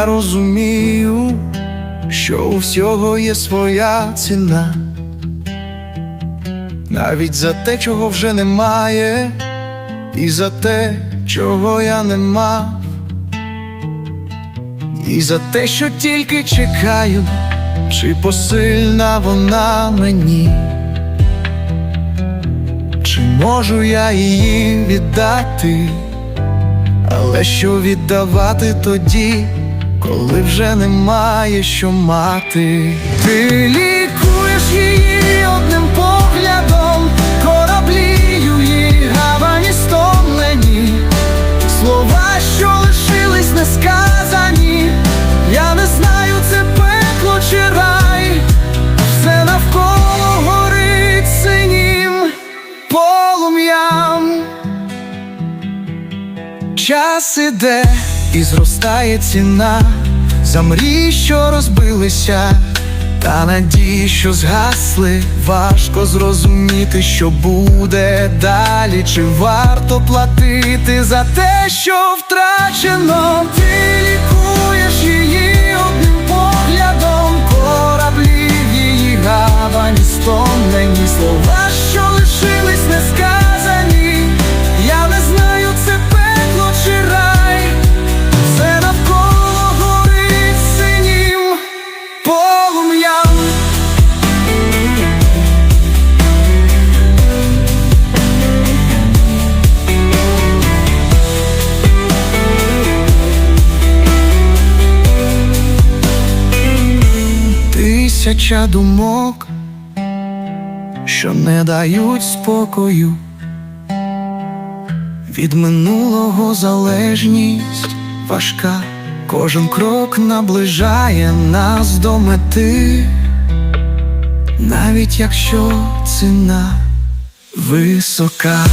Я розумію, що у всього є своя ціна, навіть за те, чого вже немає, і за те, чого я не мав, і за те, що тільки чекаю, чи посильна вона мені, чи можу я її віддати. Але що віддавати тоді, коли вже немає що мати? Ти лікуєш її одним поглядом, кораблі її гавані стомлені, слова, що лишились несказані. Я не знаю, це пекло чи рай, все навколо горить синім полум'ям. Час іде і зростає ціна за мрії, що розбилися, та надії, що згасли. Важко зрозуміти, що буде далі, чи варто платити за те, що втрачено. Ти Тисяча думок, що не дають спокою. Від минулого залежність важка, кожен крок наближає нас до мети, навіть якщо ціна висока.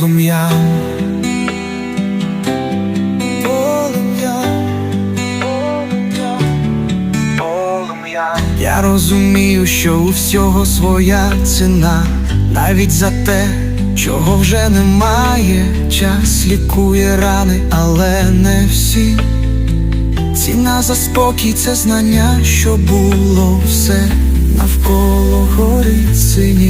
Полум'ям. Полум'ям. Я розумію, що у всього своя ціна, навіть за те, чого вже немає. Час лікує рани, але не всі. Ціна за спокій це знання, що було все навколо горить полум'ям.